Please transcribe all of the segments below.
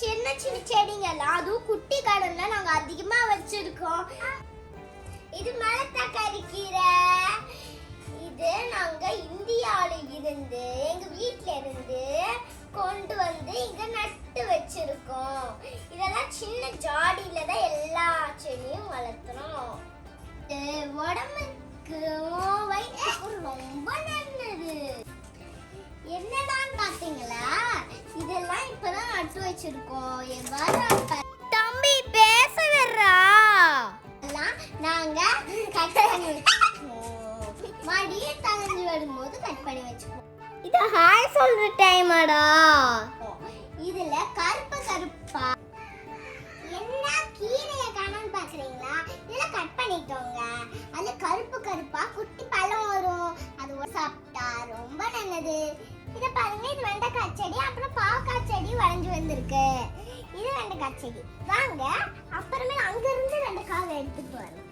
சின்ன சின்ன செடிங்கெல்லாம் அதுவும் குட்டி கடன்ல நாங்க அதிகமா வச்சிருக்கோம். இது மலத்தக்காளி கீரை. இது நாங்க இந்தியால இருந்து எங்க வீட்ல இருந்து கொண்டு வந்து இங்க நட்டு வச்சிருக்கோம். இதெல்லாம் சின்ன ஜாடியில தான் எல்லா செடியும் வளர்த்துறோம். உடம்புக்கு உடம்புக்கும் வயிற்றுக்கும் ரொம்ப நல்லது. என்னதான் பாத்தீங்களா? இதெல்லாம் இப்பதான் நட்டு வச்சிருக்கோம். எவ்வாறு தம்பி பேச வர்றா நாங்க கட் பண்ணி வச்சுப்போம் மடியே வரும்போது கட் பண்ணி வச்சுப்போம் இது ஹாய் சொல்ற டைமாடா இதுல கருப்பு கருப்பா. என்ன கீரைய காணோம்னு பாக்குறீங்களா? இதுல கட் பண்ணிட்டோங்க அதுல கருப்பு கருப்பா குட்டி பழம் வரும். அது ஒரு சாப்பிட்டா ரொம்ப நல்லது. இத பாருங்க இது வெண்டைக்காய் செடி அப்புறம் வளைஞ்சு வந்திருக்கு. இது வெண்டைக்காய் செடி வாங்க அப்புறமே அங்க இருந்து வெண்டைக்காவை எடுத்துட்டு வரலாம்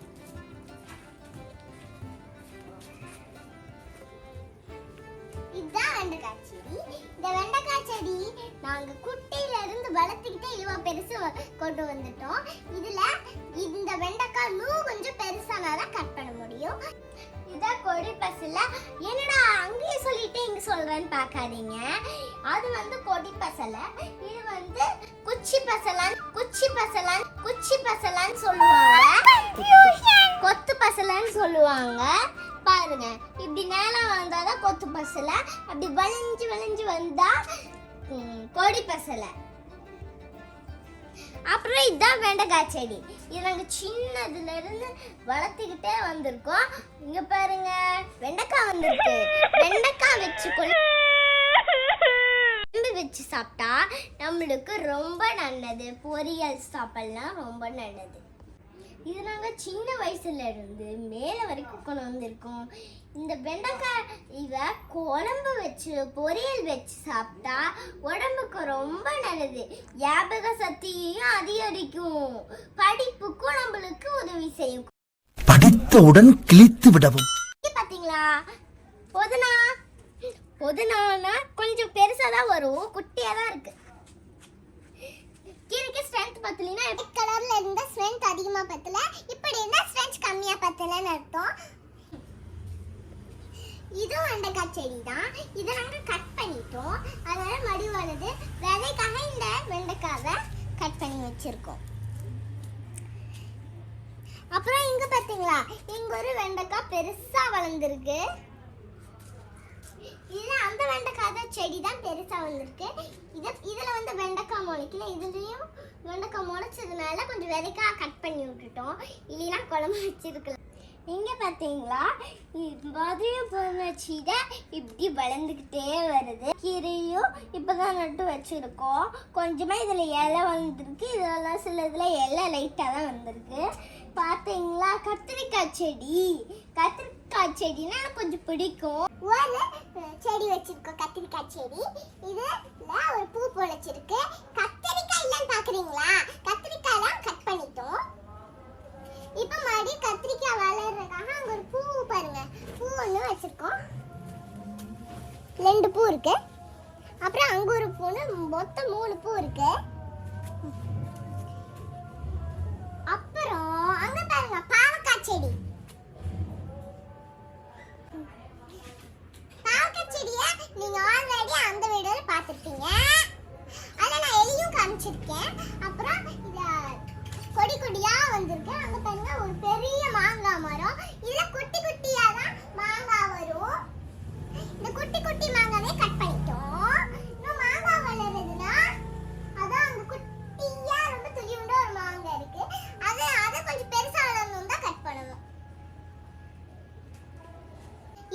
இதுதான் வெண்டைக்காய் செடி இந்த வெண்டைக்காய் செடி நாங்க குட்டியில இருந்து வளர்த்துக்கிட்டே இவ்வளவு பெருசு கொண்டு வந்துட்டோம். இதுல இந்த வெண்டைக்காய் இன்னும் கொஞ்சம் பெருசானாதான் கட் பண்ண முடியும். இதான் கொடி பசுல. என்னடா அங்கேயே சொல்லிட்டு இங்க சொல்றேன்னு பார்க்காதீங்க. அது வந்து கொடி பசலை இது வந்து குச்சி பசலான் குச்சி பசலான் குச்சி பசலான்னு சொல்லுவாங்க. கொத்து பசலைன்னு சொல்லுவாங்க. பாருங்க இப்படி நேரம் வந்தாதான் கொத்து பசலை அப்படி வளைஞ்சு வளைஞ்சு வந்தால் கொடி பசலை. அப்புறம் இதுதான் வெண்டைக்காய் செடி. இது நாங்கள் சின்னதுலேருந்து வளர்த்துக்கிட்டே வந்திருக்கோம். இங்கே பாருங்க வெண்டைக்காய் வந்திருக்கு வெண்டைக்காய் வச்சு கொள்ள குழம்பு வச்சு சாப்பிட்டா நம்மளுக்கு ரொம்ப நல்லது. பொரியல் சாப்பிடலாம் ரொம்ப நல்லது. இது நாங்கள் சின்ன வயசுல இருந்து மேலே வரைக்கும் கொண்டு வந்திருக்கோம். இந்த வெண்டைக்காய் இவ குழம்பு வச்சு பொரியல் வச்சு சாப்பிட்டா உடம்புக்கு ரொம்ப நல்லது. ஞாபக சக்தியையும் அதிகரிக்கும். படிப்புக்கும் நம்மளுக்கு உதவி செய்யும். படித்தவுடன் கிழித்து விடவும். இங்க பாத்தீங்களா? புதினா? புதினானா கொஞ்சம் பெருசா தான் வரும். குட்டியா தான் இருக்கு. கீரைக்கு ஸ்ட்ரென்த் பத்தலைன்னா ரெட் கலர்ல இருந்தா ஸ்ட்ரென்த் அதிகமா பத்தல. இப்படி இருந்தா ஸ்ட்ரென்த் கம்மியா பத்தலன்னு அர்த்தம். இதுவும் வெண்டைக்காய் செடி தான் இதை நாங்கள் கட் பண்ணிட்டோம். அதனால மடிவானது விதைக்காக இந்த வெண்டைக்காவை கட் பண்ணி வச்சிருக்கோம். அப்புறம் இங்க பாத்தீங்களா? இங்க ஒரு வெண்டைக்காய் பெருசா வளர்ந்துருக்கு. இது அந்த வெண்டைக்காய் தான் செடி தான் பெருசா வந்திருக்கு. இது இதுல வந்து வெண்டைக்காய் முளைக்கல இதுலயும் வெண்டைக்காய் முளைச்சதுனால கொஞ்சம் விதைக்காய் கட் பண்ணி விட்டுட்டோம். இல்லைன்னா குழம்பு வச்சிருக்கலாம். இங்க பாத்தீங்களா? மதியம் பொண்ணச்சிட இப்படி வளர்ந்துக்கிட்டே வருது. கீரையும் இப்பதான் நட்டு வச்சிருக்கோம். கொஞ்சமா இதுல இலை வந்திருக்கு. இதெல்லாம் சில இதுல இலை லைட்டா தான் வந்திருக்கு. பாத்தீங்களா? கத்திரிக்காய் செடி. கத்திரிக்காய் செடினா எனக்கு கொஞ்சம் பிடிக்கும். ஒரு செடி வச்சிருக்கோம் கத்திரிக்காய் செடி. இதுல ஒரு பூ பொழைச்சிருக்கு கத்திரிக்காய் இல்லைன்னு பாக்குறீங்களா? கத்திரிக்காய்லாம் கட் பண்ணிட்டோம். இப்ப மறுபடியும் கத்திரிக்காய் வளர்றதுக்காக அங்க ஒரு பூ பாருங்க. பூ ஒண்ணு வச்சிருக்கோம். ரெண்டு பூ இருக்கு. அப்புறம் அங்க ஒரு பூன்னு மொத்தம் மூணு பூ இருக்கு. எலியும் அப்புறம் இத கொடி கொடியா வந்திருக்கு. அங்க பாருங்க ஒரு பெரிய மாங்காய் மரம். இதுல குட்டி குட்டியா தான் மாங்காய் வரும். இந்த குட்டி குட்டி மாங்காவே கட் பண்ணிட்டோம். இன்னும் மாங்காய் வளருதுன்னா அதான் அங்க குட்டியா ரொம்ப துளியுண்ட ஒரு மாங்காய் இருக்கு. அது அதை கொஞ்சம் பெருசா வளரணும் தான் கட் பண்ணணும்.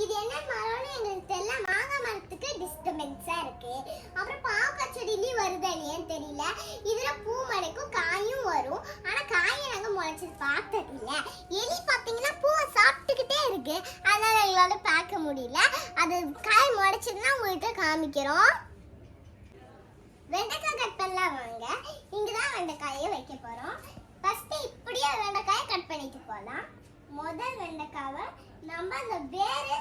இது என்ன மரம்னு எங்களுக்கு தெரியல. மாங்காய் மரத்துக்கு டிஸ்டர்பன்ஸா இருக்கு. அப்புறம் பாவக்காய் செடியிலயும் இதுல பூ முளைக்கும் காயும் வரும். ஆனா காயை நாங்க முளைச்சது பார்த்தது இல்ல எலி பாத்தீங்கன்னா பூவை சாப்பிட்டுக்கிட்டே இருக்கு. அதனால எங்களால பார்க்க முடியல. அது காய் முளைச்சதுன்னா உங்களுக்கு காமிக்கிறோம். வெண்டைக்காய் கட் பண்ணலாம் வாங்க. இங்கதான் வெண்டைக்காயை வைக்க போறோம். ஃபர்ஸ்ட் இப்படியே வெண்டைக்காயை கட் பண்ணிட்டு போலாம். முதல் வெண்டைக்காவை நம்ம அந்த வேறு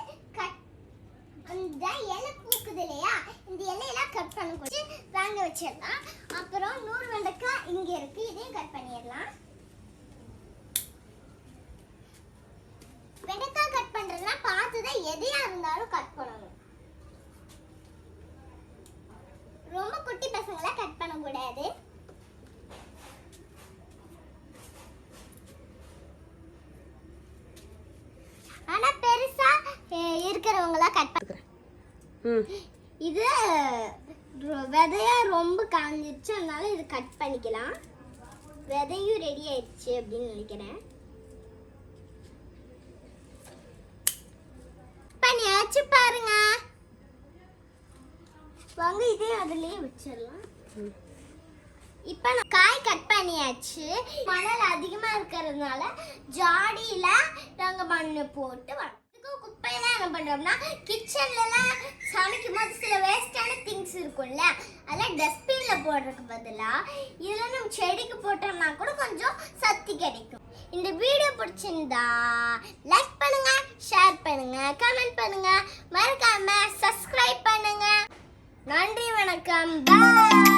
கட் இலை பூக்குது இல்லையா? இந்த இலையெல்லாம் கட் பண்ண போச்சு வாங்க வச்சிடலாம். அப்புறம் நூறு வெண்டைக்காய் இங்க இருக்கு. இதையும் கட் பண்ணிடலாம். வெண்டைக்காய் கட் பண்ணுறதுனா பார்த்து தான் எதையா இருந்தாலும் கட் பண்ணணும். ரொம்ப குட்டி பசங்களை கட் பண்ணக்கூடாது. ஆனா பெருசா இருக்கிறவங்களா கட் பண்ண இது விதையா ரொம்ப காஞ்சிருச்சு அதனால இது கட் பண்ணிக்கலாம். விதையும் ரெடி ஆயிடுச்சு அப்படின்னு நினைக்கிறேன். பண்ணியாச்சு பாருங்க. வாங்க இதே அதுலயே வச்சிடலாம். இப்போ நான் காய் கட் பண்ணியாச்சு. மணல் அதிகமா இருக்கிறதுனால ஜாடியில நாங்க மண்ணு போட்டு வரோம் எப்பெல்லாம் என்ன பண்ணுறோம்னா கிச்சன்லலாம் சமைக்கும் போது சில வேஸ்டான திங்ஸ் இருக்கும்ல அதெல்லாம் டஸ்ட்பினில் போடுறதுக்கு பதிலாக இதில் நம்ம செடிக்கு போட்டோம்னா கூட கொஞ்சம் சக்தி கிடைக்கும். இந்த வீடியோ பிடிச்சிருந்தா லைக் பண்ணுங்க ஷேர் பண்ணுங்க கமெண்ட் பண்ணுங்க. மறக்காம சப்ஸ்கிரைப் பண்ணுங்க. நன்றி வணக்கம். பாய்